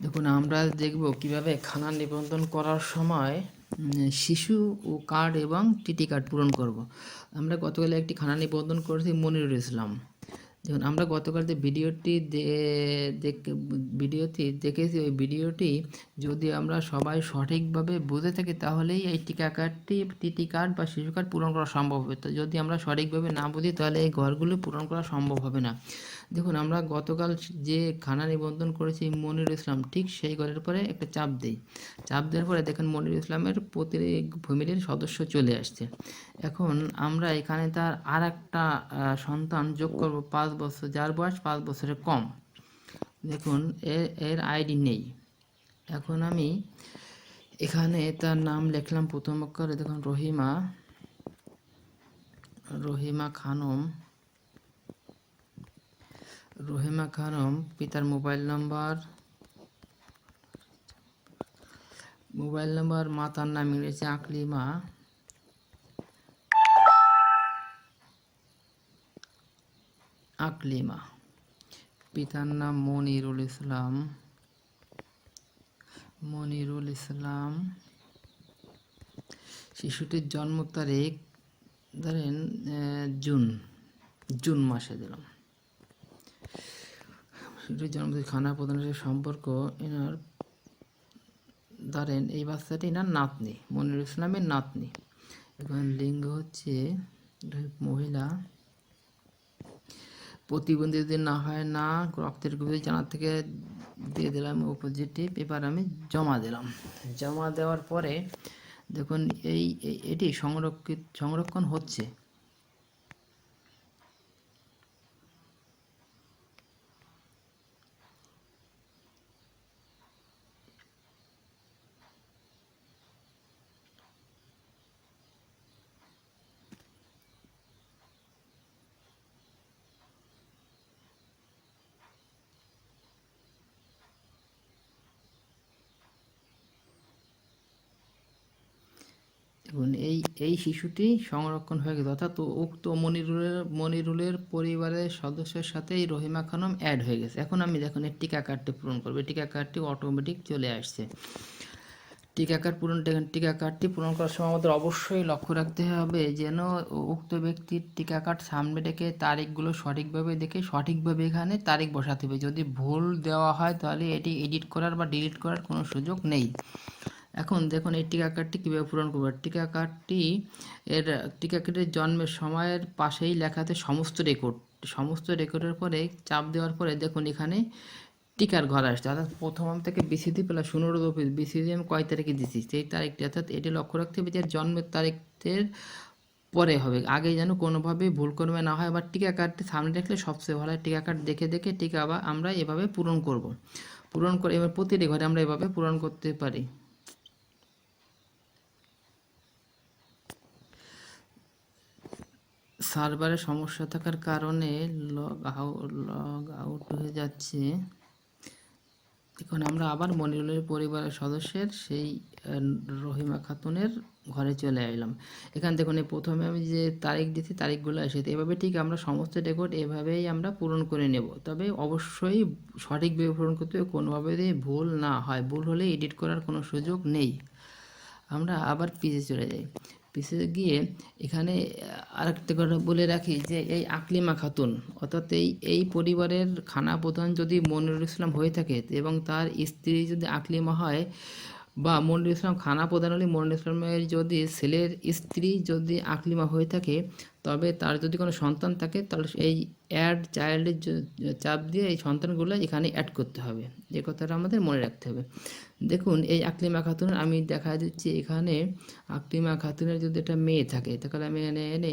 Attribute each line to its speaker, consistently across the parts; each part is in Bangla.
Speaker 1: দেখুন, আমরা দেখব কীভাবে খানা নিবন্ধন করার সময় শিশু ও কার্ড এবং টিটি কার্ড পূরণ করব। আমরা গতকালে একটি খানা নিবন্ধন করেছি, মনিরুল ইসলাম দেখুন, আমরা গতকাল যে ভিডিওটি ভিডিওটি দেখেছি, ওই ভিডিওটি যদি আমরা সবাই সঠিকভাবে বুঝে থাকি, তাহলেই এই টিকা কার্ডটি, টিটি কার্ড বা শিশু কার্ড পূরণ করা সম্ভব হবে। তো যদি আমরা সঠিকভাবে না বুঝি, তাহলে এই ঘরগুলো পূরণ করা সম্ভব হবে না। দেখুন, আমরা গতকাল যে খানা নিবন্ধন করেছি মনির ইসলাম, ঠিক সেই ঘরের পরে একটা চাপ দিই। চাপ দেওয়ার পরে দেখেন, মনির ইসলামের প্রতি ফ্যামিলির সদস্য চলে আসছে। এখন আমরা এখানে তার আর একটা সন্তান যোগ করব পাঁচ বছর, যার বয়স পাঁচ বছরের কম। দেখুন এর এর আইডি নেই। এখন আমি এখানে তার নাম লিখলাম প্রথম অক্ষরে। দেখুন, রহিমা রহিমা খানম রহিমা খানম, পিতার মোবাইল নাম্বার মোবাইল নাম্বার মাতার নাম ইংরেজি আকলিমা। আকলিমা। পিতার নাম মনিরুল ইসলাম। মনিরুল ইসলাম শিশুটির জন্ম তারিখ ধরেন জুন জুন মাসে দিলাম। শিশুটির জন্ম তারিখ, খানা প্রদানের সাথে সম্পর্ক, এনার ধরেন এই বাচ্চাটি এনার নাতনি, মনিরুল ইসলামের নাতনি। এখন লিঙ্গ হচ্ছে মহিলা। প্রতিবন্ধী যদি না হয় না, রক্তের গ্রুপে জানার থেকে দিয়ে দিলাম অপোজিটিভ পেপার আমি জমা দিলাম। জমা দেওয়ার পরে দেখুন এই- এটি সংরক্ষিত, সংরক্ষণ হচ্ছে। দেখুন, এই এই শিশুটি সংরক্ষণ হয়ে গেছে। অর্থাৎ উক্ত মনিরুলের মনিরুলের পরিবারের সদস্যের সাথে এই রহিমা খানম অ্যাড হয়ে গেছে। এখন আমি দেখুন, এই টিকা কার্ডটি পূরণ করব। টিকা কার্ডটি অটোমেটিক চলে আসছে। টিকা কার্ড পূরণ টিকা কার্ডটি পূরণ করার সময় আমাদের অবশ্যই লক্ষ্য রাখতে হবে যেন উক্ত ব্যক্তির টিকা কার্ড সামনে রেখে তারিখগুলো সঠিকভাবে দেখে সঠিকভাবে এখানে তারিখ বসাতে হবে। যদি ভুল দেওয়া হয় তাহলে এটি এডিট করার বা ডিলিট করার কোনো সুযোগ নেই। এখন দেখুন এই টিকা কার্ডটি কীভাবে পূরণ করব। টিকা কার্ডটি এর টিকা কার্ডের জন্মের সময়ের পাশেই লেখাতে সমস্ত রেকর্ড সমস্ত রেকর্ডের পরে চাপ দেওয়ার পরে দেখুন এখানে টিকার ঘর আসছে। অর্থাৎ প্রথম থেকে বিসিডি প্লাস ষোলোর অফিস বিসিডি আমি কয় তারিখে দিচ্ছি সেই তারিখটি। অর্থাৎ এটি লক্ষ্য রাখতে হবে যে জন্মের তারিখের পরে হবে। আগে যেন কোনোভাবে ভুল করবে না হয় বা টিকা কার্ডটি সামনে রাখলে সবচেয়ে ভালো হয় টিকা কার্ড দেখে দেখে টিকা আবার আমরা এভাবে পূরণ করব। পূরণ করে এবার প্রতিটি ঘরে আমরা এভাবে পূরণ করতে পারি। সার্ভারে সমস্যা থাকার কারণে লগ লগ আউট হয়ে যাচ্ছে। এখন আমরা আবার মনিরুলের পরিবারের সদস্যের সেই রহিমা খাতুনের ঘরে চলে এলাম। এখান দেখুন এই প্রথমে আমি যে তারিখ দিচ্ছি তারিখগুলো এসেছে। এভাবে ঠিক আমরা সমস্ত রেকর্ড এভাবেই আমরা পূরণ করে নেব। তবে অবশ্যই সঠিকভাবে পূরণ করতে হবে, কোনোভাবে ভুল না হয়। ভুল হলে এডিট করার কোনো সুযোগ নেই। আমরা আবার পিছে চলে যাই। পিছে গিয়ে এখানে আরেকটা কথা বলে রাখি যে এই আকলিমা খাতুন, অর্থাৎ এই এই পরিবারের খানা প্রধান যদি মনিরুল ইসলাম হয়ে থাকে এবং তার স্ত্রী যদি আকলিমা হয় বা মনিরুল ইসলাম খানা প্রধান হলে মনিরুল ইসলামের যদি ছেলের স্ত্রী যদি আকলিমা হয়ে থাকে, তবে তার যদি কোনো সন্তান থাকে, তাহলে এই অ্যাড চাইল্ডের চাপ দিয়ে এই সন্তানগুলো এখানে অ্যাড করতে হবে। এই কথাটা আমাদের মনে রাখতে হবে। দেখুন, এই আকলিমা খাতুনের, আমি দেখা দিচ্ছি এখানে আকলিমা খাতুনের যদি একটা মেয়ে থাকে তাহলে আমি এনে এনে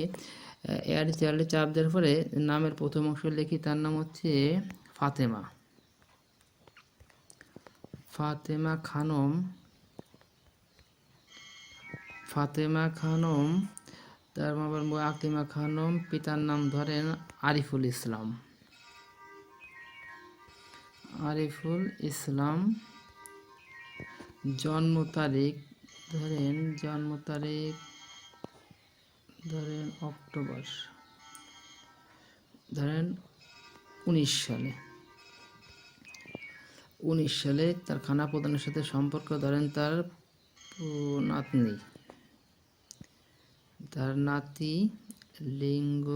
Speaker 1: অ্যাড চাইল্ডে চাপ দেওয়ার পরে নামের প্রথম অংশ লিখি, তার নাম হচ্ছে ফাতেমা। ফাতেমা খানম ফাতেমা খানম, তার আবার আকলিমা খানম, পিতার নাম ধরেন আরিফুল ইসলাম। আরিফুল ইসলাম জন্ম তারিখ ধরেন, জন্ম তারিখ ধরেন অক্টোবর, ধরেন উনিশ সালে। উনিশ সালে তার খানা প্রদানের সাথে সম্পর্ক ধরেন তার নাতনি। তার নাতি, লিঙ্গ,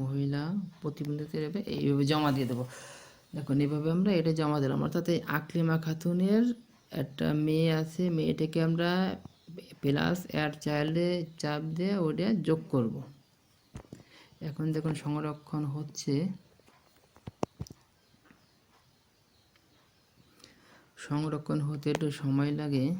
Speaker 1: মহিলা প্রতিবন্ধিত হিসেবে এইভাবে জমা দিয়ে দেবো। দেখুন, এইভাবে আমরা এটা জমা দিলাম। অর্থাৎ এই আকলিমা খাতুনের একটা মেয়ে আছে, মেয়েটাকে আমরা প্লাস অ্যাড চাইল্ডে চাপ দিয়ে ওটা যোগ করব। এখন দেখুন, সংরক্ষণ হচ্ছে। সংরক্ষণ হতে একটু সময় লাগে।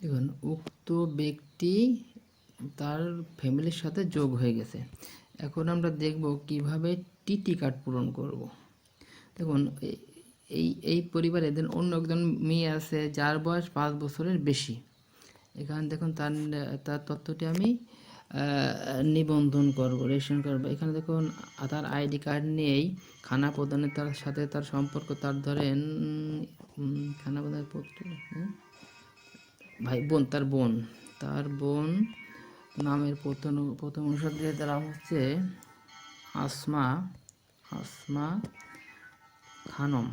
Speaker 1: দেখুন, উক্ত ব্যক্তি তার ফ্যামিলির সাথে যোগ হয়ে গেছে। এখন আমরা দেখব কীভাবে টিটি কার্ড পূরণ করব। দেখুন এই এই পরিবারে দেন অন্য একজন মেয়ে আছে, যার বয়স পাঁচ বছরের বেশি। এখানে দেখুন, তার তার তথ্যটি আমি নিবন্ধন করব, রেশন করব। এখানে দেখুন, তার আইডি কার্ড নিয়েই খানা প্রদানের তার সাথে তার সম্পর্ক, তার ধরেন খানা প্রদানের? ভাই বোন, তার বোন। তার বোন নামের প্রথম প্রথম অনুসার দিয়ে তার নাম হচ্ছে Asma Asma Khanam.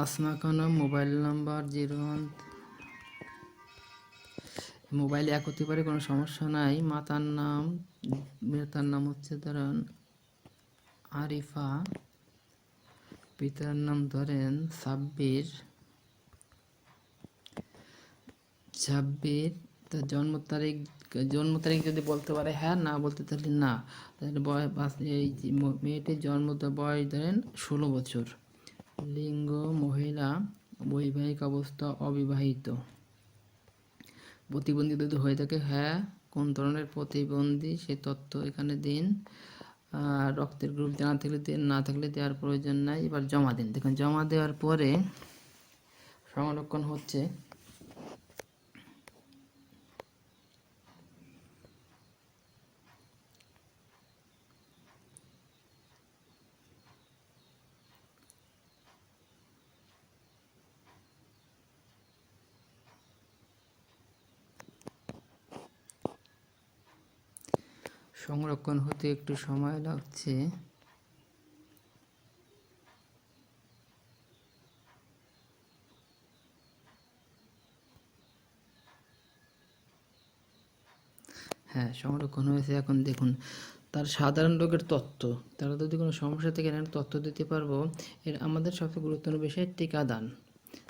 Speaker 1: Asma Khanam mobile number zero one, মোবাইলে এক হতে পারে, কোনো সমস্যা নাই। মাতার নাম, তার নাম হচ্ছে ধরেন আরিফা, পিতার নাম ধরেন সাব্বির। ছাব্বিশ তার জন্ম তারিখ জন্ম তারিখ যদি বলতে পারে হ্যাঁ না বলতে তাহলে না। তাহলে বয়স এই মেয়েটির জন্ম বয়স ধরেন ষোলো বছর। লিঙ্গ, মহিলা, বৈবাহিক অবস্থা অবিবাহিত। প্রতিবন্ধী যদি হয়ে থাকে হ্যাঁ কোন ধরনের প্রতিবন্ধী, সে তথ্য এখানে দিন। আর রক্তের গ্রুপ জানা থাকলে দিন, না থাকলে দেওয়ার প্রয়োজন নাই। এবার জমা দিন। দেখুন, জমা দেওয়ার পরে সংরক্ষণ হচ্ছে। সংরক্ষণ হতে একটু সময় লাগছে। হ্যাঁ সংরক্ষণ হয়েছে। এখন দেখুন, তার সাধারণ রোগের তত্ত্ব। তারা যদি কোনো সমস্যা থেকে এখানে তথ্য দিতে পারব, এর আমাদের সবচেয়ে গুরুত্বপূর্ণ বিষয় টিকাদান।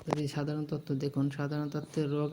Speaker 1: যদি সাধারণ তত্ত্ব, দেখুন, সাধারণ তত্ত্বের রোগ